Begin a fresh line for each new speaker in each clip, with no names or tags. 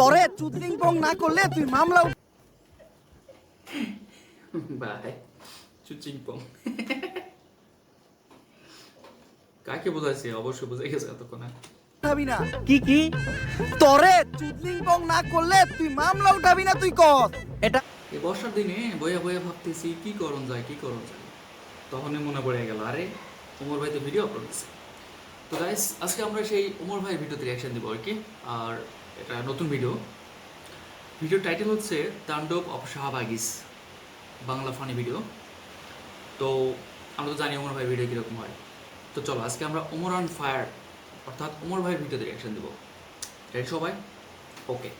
তরে চুদলিং পং না করলে তুই মামলা উঠ-
বাই চুচিং পং। কাকে বোঝাইছে? অবশ্যই বুঝে গেছে এতক্ষণে।
উঠাবি না।
কি কি?
তরে চুদলিং পং না করলে তুই মামলা উঠাবি না তুই কর। এটা
এই বর্ষার দিনে বইয়া বইয়া ভাবতেছি কি করণ যায় কি করণ যায়? তখনই মনে পড়ে গেল আরে ওমর ভাই তো ভিডিও আপলোড তো গাইস আজকে আমরা সেই ওমর ভাইয়ের ভিডিওতে রিয়াকশন দিব আর কি। আর এটা নতুন ভিডিও ভিডিও টাইটেল হচ্ছে তাণ্ডব অফ বাংলা ফানি ভিডিও তো আমরা তো জানি ওমর ভাই ভিডিও কীরকম হয়। তো চলো, আজকে আমরা ওমর অন ফায়ার অর্থাৎ ওমর ভাইয়ের ভিডিওতে রিয়াকশন দেবো। রেডি সবাই? ওকে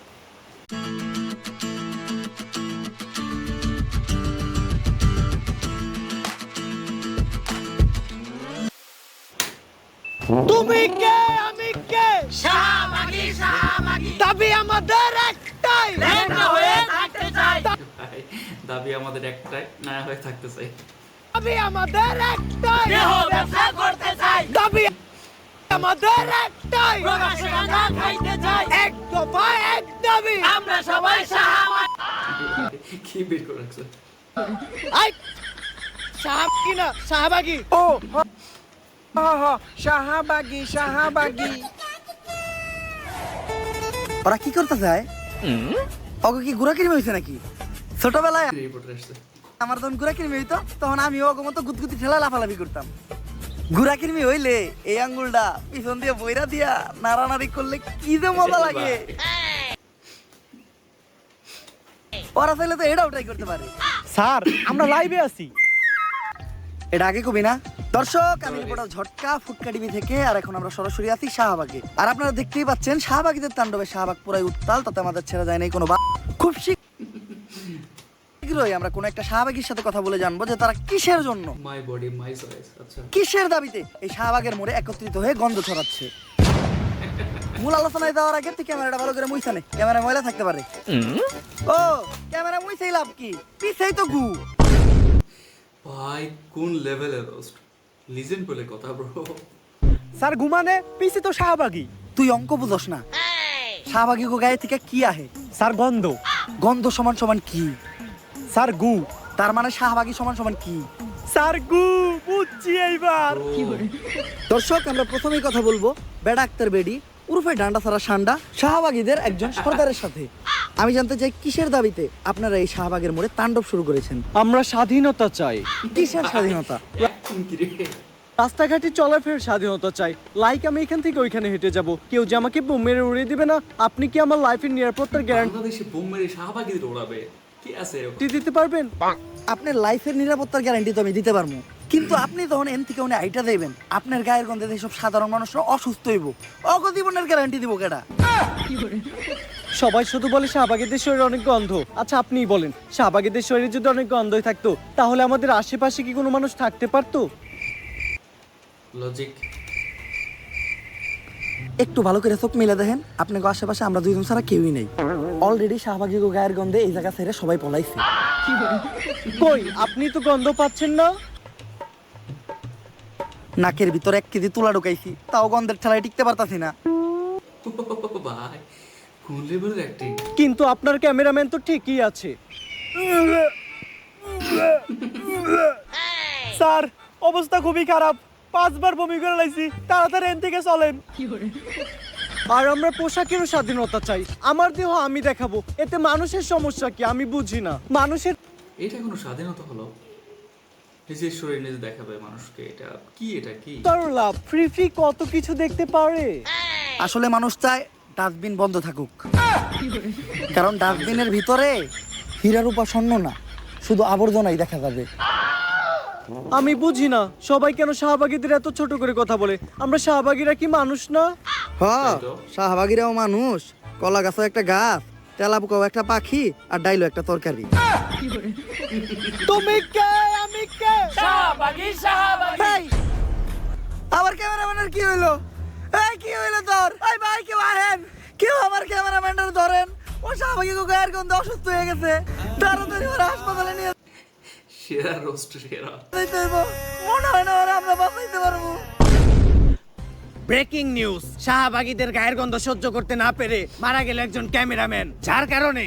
তুমি কে? আমি কে? দাবি আমাদের একটাই।
ভাই, দাবি আমাদের একটাই না হয়ে থাকতে চাই।
দাবি আমাদের একটাই। দাবি আমাদের একটাই। এক দফা এক দাবি। আমরা সবাই
কি বের করে রাখছে?
সাহাব কিনা? শাহবাগি
ও শাহাবাগি শাহাবাগি। ওরা কি করতে চায় ওকে কি গুড়া কিনে হয়েছে নাকি? ছোটবেলায় আমার যখন গুড়া কিনমি হইতো তখন আমি ওকে মতো ঠেলা লাফালাফি করতাম। গুড়া কিনমি হইলে এই আঙ্গুলটা পিছন দিয়ে বইরা দিয়া নাড়ানাড়ি করলে কি যে মজা লাগে। ওরা চাইলে তো এটাও ট্রাই করতে পারে।
স্যার আমরা লাইভে আছি।
এটা আগে কবি না? দর্শক আমি রিপোর্টার ঝটকা ফুটকা টিভি থেকে আর এখন আমরা সরাসরি আছি শাহবাগে। আর আপনারা দেখতেই পাচ্ছেন শাহবাগীদের তাণ্ডবে শাহবাগ পুরাই উত্তাল তাতে আমাদের ছেড়ে যায় নাই কোনো খুব শীঘ্র- শীঘ্রই আমরা কোনো একটা শাহবাগীর সাথে কথা বলে জানব যে তারা কিসের জন্য?
মাই বডি মাই চয়েস আচ্ছা।
কিসের দাবিতে এই শাহবাগের মোড়ে একত্রিত হয়ে গন্ধ ছড়াচ্ছে? মূল আলোচনায় যাওয়ার আগে তুই ক্যামেরাটা ভালো করে মুইছা নে। ক্যামেরা ময়লা থাকতে পারে। ও ক্যামেরা মুইছেই লাভ কি? পিছেই তো গু।
ভাই কোন লেভেলের রোস্ট লিজেন্ড বলে কথা ব্রো
স্যার ঘুমানে? পিছে তো শাহবাগি।
তুই অঙ্ক বুঝস না। শাহবাগী গো গায়ে থেকে কি আহে?
স্যার গন্ধ।
গন্ধ সমান সমান কি?
স্যার গু।
তার মানে শাহবাগী সমান সমান কি?
স্যার গু। বুঝছি এইবার।
দর্শক আমরা প্রথমেই কথা বলব বেডা আক্তার বেডি উরুফে ডান্ডা সারা সান্ডা শাহবাগীদের একজন সর্দারের সাথে। আমি জানতে চাই কিসের দাবিতে আপনারা এই শাহবাগের মোড়ে তাণ্ডব শুরু করেছেন?
আমরা স্বাধীনতা চাই।
কিসের স্বাধীনতা?
রাস্তাঘাটে চলাফেরার স্বাধীনতা চাই। লাইক আমি এখান থেকে ওইখানে হেঁটে যাব। কেউ যে আমাকে বোম মেরে উড়িয়ে দিবে না আপনি কি আমার লাইফের নিরাপত্তার গ্যারান্টি
বাংলাদেশে বোম মেরে শাহবাগীদের ওড়াবে কি আছে এরকম?
দিতে পারবেন?
আপনার লাইফের নিরাপত্তার গ্যারান্টি তো আমি দিতে পারব। কিন্তু আপনি তখন এন থেকে উনি আইটা দেবেন। আপনার গায়ের গন্ধে সব সাধারণ মানুষরা অসুস্থ হইব। অগজীবনের গ্যারান্টি দিব কেডা?
সবাই শুধু বলে শাহবাগীদের শরীরে অনেক গন্ধ। আচ্ছা আপনিই বলেন শাহবাগীদের শরীরে যদি অনেক গন্ধই থাকতো তাহলে আমাদের আশেপাশে কি কোনো মানুষ থাকতে পারতো?
লজিক
একটু ভালো করে চোখ মিলে দেখেন আপনাকে আশেপাশে আমরা দুইজন ছাড়া কেউই নেই। অলরেডি শাহবাগী গো গায়ের গন্ধে এই জায়গা ছেড়ে সবাই পলাইছে।
কই আপনি তো গন্ধ পাচ্ছেন না?
নাকের ভিতরে এক কেজি তুলা ঢুকাইছি তাও গন্ধের ঠেলায় টিকতে পারতাছি না।
ভাই কোন লেভেলের অ্যাক্টিং
কিন্তু আপনার ক্যামেরাম্যান তো ঠিকই আছে। স্যার অবস্থা খুবই খারাপ। পাঁচবার বমি করে লাইছি তাড়াতাড়ি এন থেকে চলেন। আর আমরা পোশাকেরও স্বাধীনতা চাই। আমার দেহ আমি দেখাবো। এতে মানুষের সমস্যা কি আমি বুঝি না। মানুষের
এটা কোনো স্বাধীনতা হলো? নিজের শরীর নিজে দেখাবে মানুষকে এটা কি এটা কি?
তার লাভ? ফ্রি ফ্রি কত কিছু দেখতে পারে।
আসলে মানুষ চায় ডাস্টবিন বন্ধ থাকুক। কারণ ডাস্টবিনের ভিতরে হীরার উপর স্বর্ণ না শুধু আবর্জনাই দেখা যাবে।
আমি বুঝি না সবাই কেন শাহবাগীদের এত ছোট করে কথা বলে? আমরা শাহবাগীরা কি মানুষ না?
হ্যাঁ। শাহবাগিরাও মানুষ। কলা গাছও একটা গাছ তেলাপুকাও একটা পাখি আর ডাইলো একটা তরকারি।
তুমি কে? আমি কে?
এই, আমার ক্যামেরাম্যানের কি হইল? এই কি হইল তোর? ভাই ভাই কেউ আহেন? কেউ আমার ক্যামেরাম্যানটা ধরেন? ও স্বাভাবিক গায়ের গন্ধে অসুস্থ হয়ে গেছে। তাড়াতাড়ি ওরা হাসপাতালে নিয়ে
সেরা রোস্ট সেরা।
মনে হয় না ওরা আমরা বাঁচাইতে পারব।
ব্রেকিং নিউজ শাহবাগীদের গায়ের গন্ধ সহ্য করতে না পেরে মারা গেল একজন ক্যামেরাম্যান। যার কারণে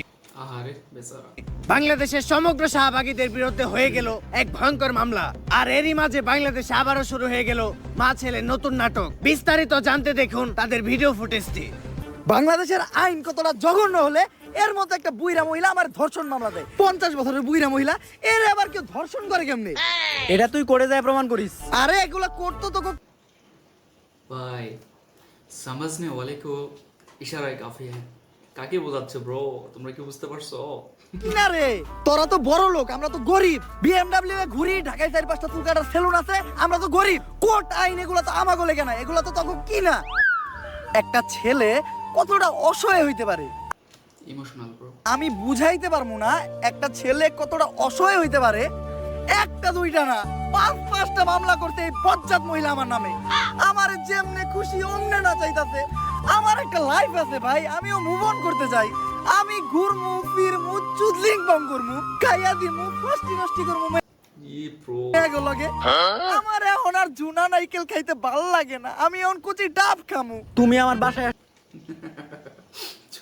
বাংলাদেশের সমগ্র শাহবাগীদের বিরুদ্ধে হয়ে গেল এক ভয়ঙ্কর মামলা আর এরই মাঝে বাংলাদেশে আবারও শুরু হয়ে গেল মা ছেলে নতুন নাটক বিস্তারিত জানতে দেখুন তাদের ভিডিও ফুটেজটি
বাংলাদেশের আইন কতটা জঘন্য হলে এর মতো একটা বুইরা মহিলা আমার ধর্ষণ মামলা দেয় পঞ্চাশ বছরের বুইরা মহিলা এর আবার কেউ ধর্ষণ করে কেমনি
এটা তুই করে যায় প্রমাণ করিস
আরে এগুলা করতো তো খুব-
ভাই समझने वाले को इशारा ही काफी है কাকে বোঝাচ্ছে ব্রো তোমরা কি বুঝতে পারছ?
না রে তোরা তো বড় লোক আমরা তো গরিব। বিএমডব্লিউ এ ঘুরি ঢাকায় চার পাঁচটা চুল কাটার সেলুন আছে আমরা তো গরিব। কোর্ট আইন এগুলো তো আমাগো লেগে না এগুলো তো তখন কি না? একটা ছেলে কতটা অসহায় হইতে পারে?
ইমোশনাল ব্রো
আমি বুঝাইতে পারব না একটা ছেলে কতটা অসহায় হইতে পারে। একটা দুইটা না পাঁচ পাঁচটা মামলা করতে এই বজ্জাত মহিলা আমার নামে। আমার যেমনে খুশি অমনে না চাইতাছে। আমার একটা লাইফ আছে ভাই আমিও মুভ অন করতে চাই। আমি ঘুরমু ফিরমু চুদলিং বং করমু খাইয়া দিমু ফষ্টি নষ্টি করমু। আমার এখন আর জুনা নাইকেল খাইতে ভালো লাগে না আমি এখন কুচি ডাব খামু।
তুমি আমার বাসায়
চুনা নারকেল খাবে না
আসছো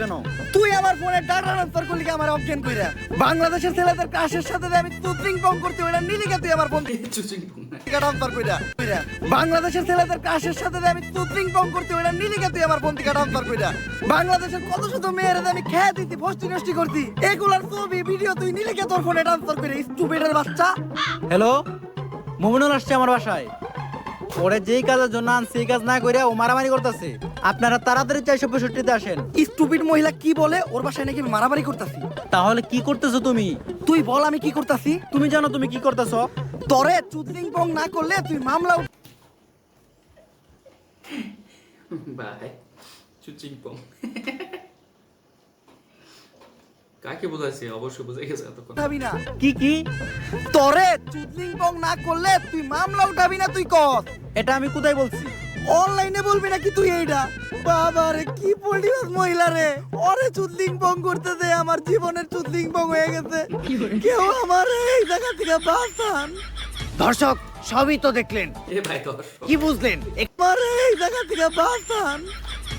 কেন?
তুই আমার ফোনে ডাটা ট্রান্সফার করলি কি আমার অজ্ঞান কইরা? বাংলাদেশের ছেলেদের কাশের সাথে যে আমি তুতলিং পং করতে ওইটা নিলি কে তুই আমার ফোন
চুচিং পুং
ট্রান্সফার কইরা কইরা। বাংলাদেশের ছেলেদের কাশের সাথে আমি তুতলিং পং করতে ওইটা নিলি কে তুই আমার ফোন থেকে ট্রান্সফার কইরা? বাংলাদেশের কত শত মেয়েরা আমি খেয়ে দিতি ফষ্টি নষ্টি করতি এগুলার ছবি ভিডিও তুই নিলি কে তোর ফোনে ট্রান্সফার করে স্টুপিডের বাচ্চা?
হ্যালো মোমিনুল আসছে আমার বাসায়। ওরে যেই কাজের জন্য আনছে সেই কাজ না করে ও মারামারি করতেছে। আপনারা তাড়াতাড়ি চারশো পঁয়ষট্টিতে আসেন।
স্টুপিড মহিলা কি বলে? ওর বাসায় নাকি আমি মারামারি করতাছি।
তাহলে কি করতেছো তুমি?
তুই বল আমি কি করতাছি?
তুমি জানো তুমি কি করতেছো?
তরে চুদলিং পং না করলে তুই মামলা
বাই চুচিং পুং। কাকে বোঝাইছে? অবশ্যই বুঝে গেছে এতক্ষণ।
উঠাবি না।
কি কি?
তরে চুদলিং পং না করলে তুই মামলা উঠাবি না তুই কর।
এটা আমি কোথায় বলছি?
অনলাইনে বলবি নাকি তুই এইটা বাবা রে কি পড়িবাস মহিলা রে? ওরে চুদলিং পং করতে দে আমার জীবনের চুদলিং পং হয়ে গেছে। কেউ আমার এই জায়গা থেকে বাঁচান।
দর্শক সবই তো দেখলেন।
এ ভাই দর্শক
কি বুঝলেন? এক-
আমার এই জায়গা থেকে বাঁচান।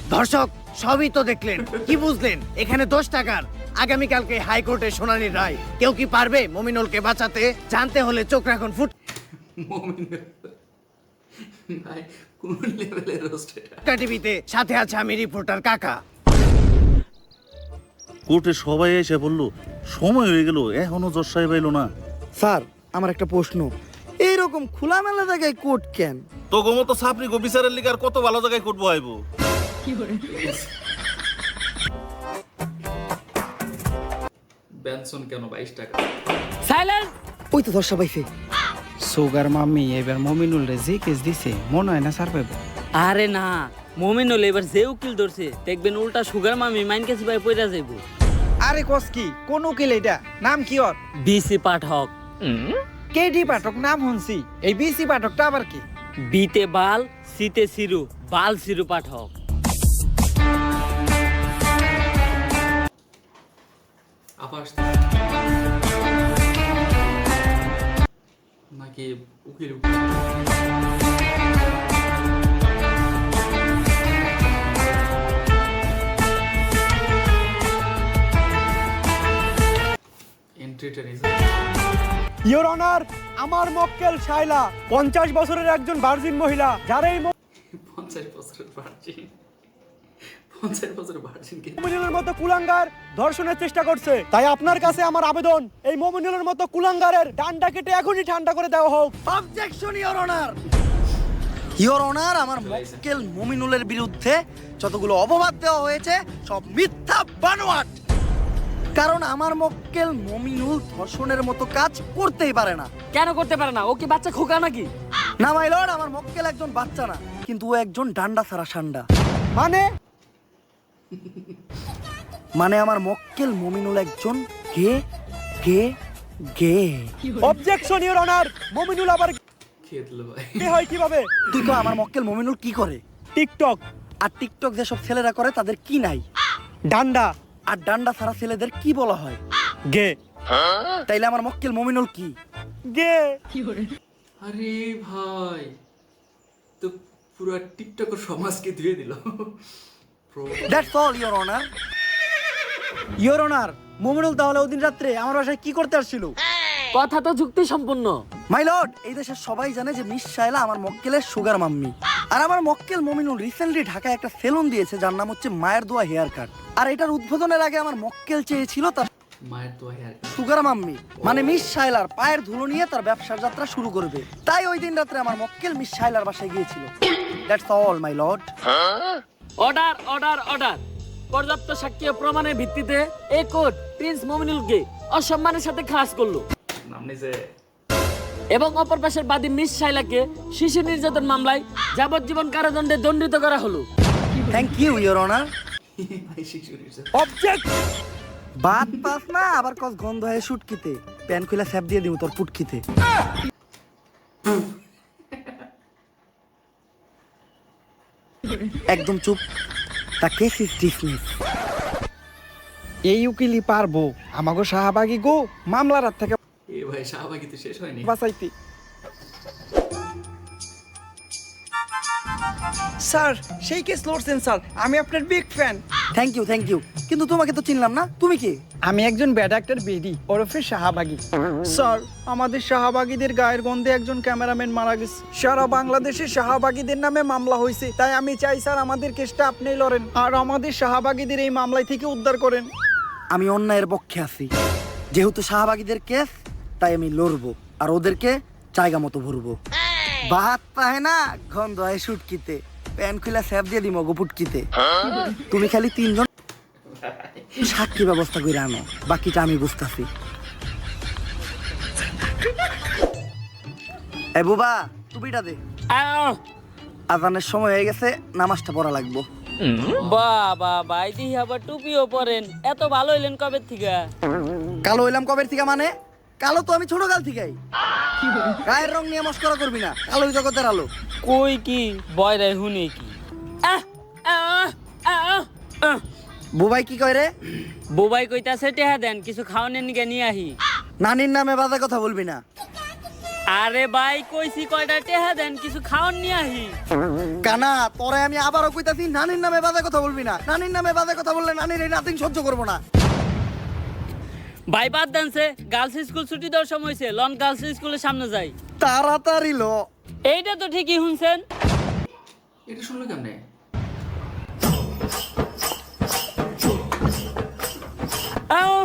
দর্শক সবই তো দেখলেন। কি বুঝলেন? এখানে দশ টাকার। আগামীকালকে হাইকোর্টে শুনানি রায়। কেউ কি পারবে মমিনুলকে বাঁচাতে? জানতে হলে চোখ রাখুন ফুট
কোন লেভেলের
টিভিতে সাথে আছে আমি রিপোর্টার কাকা।
কোর্টে সবাই এসে বলল সময় হয়ে গেল এখনও জজ সাহেব এলো না।
স্যার আমার একটা প্রশ্ন। এইরকম খোলামেলা জায়গায় কোর্ট কেন?
তো মতো সাপনি গো বিচারের লিগার কত ভালো জায়গায় কোর্ট বহাইবো?
বেনসন কেন বাইশ টাকা?
সাইলেন্স ওই তো দর্শা পাইছে
সুগার মাম্মি এবার মমিনুল রে যে কেস দিছে মনে হয় না সার পাইব।
আরে না মমিনুল এবার যে উকিল ধরছে দেখবেন উল্টা সুগার মামি মাইন কাছে ভাই পয়রা যাইব।
আরে কস কি? কোন উকিল এটা নাম কি ওর?
বিসি পাঠক।
কেডি পাঠক নাম শুনছি। এই বিসি পাঠকটা আবার কি?
বিতে বাল সিতে সিরু বাল সিরু পাঠক।
আবার নাকি উকিল?
ইওর অনার আমার মক্কেল শাইলা পঞ্চাশ বছরের একজন ভার্জিন মহিলা যারা এই
পঞ্চাশ বছরের ভার্জিন পঞ্চাশ ভার্জিনকে
মমিনুলের মতো কুলাঙ্গার ধর্ষণের চেষ্টা করছে। তাই আপনার কাছে আমার আবেদন এই মমিনুলের মতো কুলাঙ্গারের ডান্ডা কেটে এখনই ঠান্ডা করে দেওয়া হোক।
Objection your honour your honour আমার মক্কেল মুমিনুলের বিরুদ্ধে যতগুলো অপবাদ দেওয়া হয়েছে সব মিথ্যা বানোয়াট! কারণ আমার মক্কেল মমিনুল ধর্ষণের মতো কাজ করতেই পারে না।
কেন করতে পারে না? ও কি বাচ্চা খোকা নাকি?
না মাই লর্ড আমার মক্কেল একজন বাচ্চা না কিন্তু ও একজন ডান্ডা সারা সান্ডা।
মানে?
মানে আমার মক্কেল মমিনুল একজন gay gay gay.
Objection your honour Mominul আবার কে হয় কীভাবে?
তুই তো আমার মক্কেল মমিনুল কি করে?
টিকটক।
আর টিকটক যেসব ছেলেরা করে তাদের কি নাই?
ডান্ডা।
আর ডান্ডা সারা ছেলেদের কি বলা হয়?
গে।
তাইলে আমার মক্কেল মমিনুল কি?
গে।
আরে ভাই তো পুরো টিকটকের সমাজকে ধুয়ে দিল।
That's all your honour
your honour Mominul তাহলে ওদিন রাত্রে আমার বাসায় কি করতে আসছিল?
কথা তো যুক্তি সম্পূর্ণ
মাই লর্ড এই দেশের সবাই জানে যে মিস শাইলা আমার মক্কেলের সুগার মাম্মি। আর আমার মক্কেল মমিনুল রিসেন্টলি ঢাকায় একটা সেলুন দিয়েছে যার নাম হচ্ছে মায়ের দোয়া হেয়ার কাট। আর এটার উদ্বোধনের আগে আমার মক্কেল চেয়েছিল তার
মায়ের তো হেয়ার
সুগার মাম্মি মানে মিস শাইলার পায়ের ধুলো নিয়ে তার ব্যবসার যাত্রা শুরু করবে। তাই ওই দিন রাত্রে আমার মক্কেল মিস শাইলার বাসায় গিয়েছিল। That's all my lord
order order order পর্যাপ্ত সাক্ষী ও প্রমাণের ভিত্তিতে এই কোর্ট প্রিন্স মমিনুলকে অসম্মানের সাথে খাস করল। এবং অপর পাশের বাদী মিস শাইলাকে শিশু নির্যাতন মামলায় যাবজ্জীবন কারাদণ্ডে দণ্ডিত করা হলো।
Thank you
your honour
object
বাদ পাস না আবার কস গন্ধ হয় শুটকিতে প্যান খুলে স্যাপ দিয়ে দিব তোর পুটকিতে। একদম চুপ। তা কেস ইজ ডিসমিস
এই উকিলি পারব। আমাগো শাহবাগি গো মামলার হাত থেকে
এ ভাই শাহবাগি তো শেষ হয়নি।
বাঁচাইতে। স্যার সেই কেস লড়ছেন স্যার। আমি আপনার big fan
thank you thank you কিন্তু তোমাকে তো চিনলাম না। তুমি কি?
আমি একজন ব্যাড অ্যাক্টর বেডি ওরফে শাহবাগী। স্যার আমাদের শাহবাগীদের গায়ের গন্ধে একজন ক্যামেরাম্যান মারা গেছে। সারা বাংলাদেশে শাহবাগীদের নামে মামলা হয়েছে। তাই আমি চাই স্যার আমাদের কেসটা আপনি লড়েন। আর আমাদের শাহবাগীদের এই মামলায় থেকে উদ্ধার করেন।
আমি অন্যায়ের পক্ষে আছি। যেহেতু শাহবাগীদের কেস তাই আমি লড়বো। আর ওদেরকে জায়গা মতো ভরবো। ভাত পায় না গন্ধ হয় শুটকিতে প্যান খুলে স্যাপ দিয়ে দিম গোপুটকিতে তুমি খালি তিনজন সাক্ষী ব্যবস্থা করে আনো বাকিটা আমি বুঝতেছি। এ বুবা টুপিটা দে! আজানের সময় হয়ে গেছে নামাজটা পড়া লাগবো।
বাহ ভাই দিহি আবার টুপিও পরেন। এত ভালো হইলেন কবে থেকে?
কালো হইলাম কবে থেকে মানে? কালো তো আমি ছোট কাল থেকেই। গায়ের রং নিয়ে মস্করা করবি না কালোই জগতের আলো।
কই কি? বয় রে হুনে কি!
বুবাই কি কয় রে?
বুবাই কইতাছে টেহা দেন কিছু খাওয়ানোর নিকে নিয়ে আহি।
নানির নামে বাজে কথা বলবি না।
আরে ভাই কইছি কয়টা টেহা দেন কিছু খাওয়ান নিয়ে আহি।
কানা তোরে আমি আবারও কইতাছি নানির নামে বাজে কথা বলবি না। নানির নামে বাজে কথা বললে নানির এই নাতিং সহ্য করব না।
ভাই বাদ দেনছে গার্লস স্কুল ছুটি দেওয়ার সময় হয়েছে লন গার্লস স্কুলের সামনে যাই
তাড়াতাড়ি লো।
এইটা তো ঠিকই শুনছেন।
এটা শুনলো কেমনে?
আহ,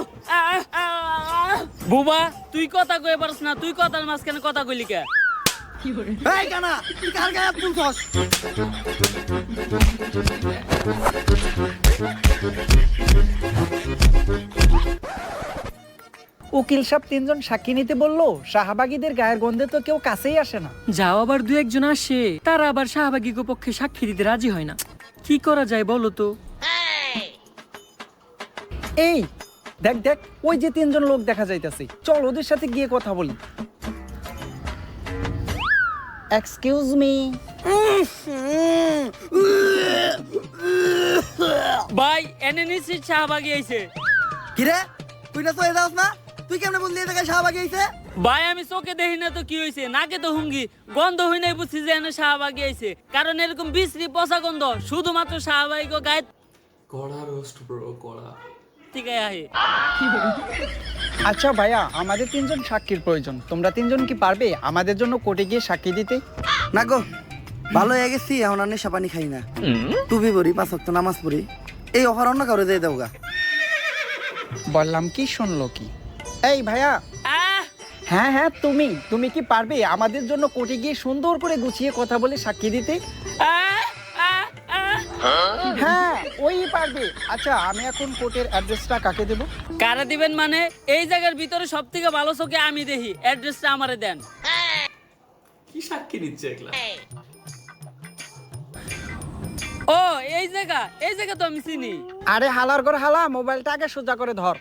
আহ। বুবা তুই কথা কয়ে পারস না তুই কথার মাঝখানে কথা কইলি কে?
এই কানা তুই কার গায়ে হাত তুলছস?
উকিল সাহেব তিনজন সাক্ষী নিতে বলল শাহবাগীদের গায়ের গন্ধে তো কেউ কাছেই আসে না।
যাও আবার দু একজন আসে তারা আবার শাহবাগীকে পক্ষে সাক্ষী দিতে রাজি হয় না। কি করা যায় বলো তো?
এই দেখ দেখ ওই যে তিনজন লোক দেখা যাইতেছে। চল ওদের সাথে গিয়ে কথা বলি। এক্সকিউজ মি
ভাই এনে নিশ্চিত শাহবাগি আইছে।
কিরে? তুই না তো এ যাস না? তুই কেমনে বললি জায়গায় শাহবাগি আইছে?
ভাই আমি চোখে দেখি না তো কি হয়েছে নাকে তো হুঙ্গি গন্ধ হই নাই বুঝছি যে এনে শাহবাগি আইছে। কারণ এরকম বিশ্রী পচা গন্ধ শুধুমাত্র শাহবাগি গায়ে
কড়া রোস্ট ব্রো কড়া।
থেকে আহে।
আচ্ছা ভাইয়া আমাদের তিনজন সাক্ষীর প্রয়োজন। তোমরা তিনজন কি পারবে আমাদের জন্য কোর্টে গিয়ে সাক্ষী দিতে?
না গো ভালো হয়ে গেছি এখন আর নেশা পানি খাই না। টুপি পড়ি পাঁচ ওয়াক্ত নামাজ পড়ি। এই অফার অন্য কারও দিয়ে দেওগা।
বললাম কি শুনলো কি? এই ভাইয়া। হ্যাঁ হ্যাঁ তুমি তুমি কি পারবে আমাদের জন্য কোর্টে গিয়ে সুন্দর করে গুছিয়ে কথা বলে সাক্ষী দিতে? হ্যাঁ ওই পারবে। আচ্ছা আমি এখন কোর্টের অ্যাড্রেসটা কাকে দেব?
কারা দিবেন মানে? এই জায়গার ভিতরে সব থেকে ভালো চোখে আমি দেখি। অ্যাড্রেসটা আমারে দেন।
কি সাক্ষী নিচ্ছে একলা
ও এই জায়গা এই জায়গা তো আমি চিনি।
আরে হালার ঘর হালা মোবাইলটা আগে সোজা করে ধর।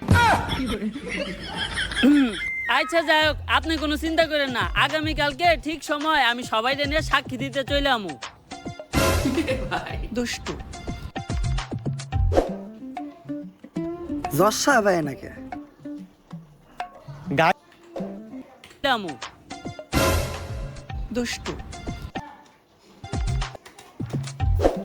আচ্ছা যাই হোক আপনি কোনো চিন্তা করেন না। আগামীকালকে ঠিক সময় আমি সবাই নিয়ে সাক্ষী দিতে চলে আমু।
দুষ্টু।
জজ সাহেব আয় নাকি?
আমু।
দুষ্টু।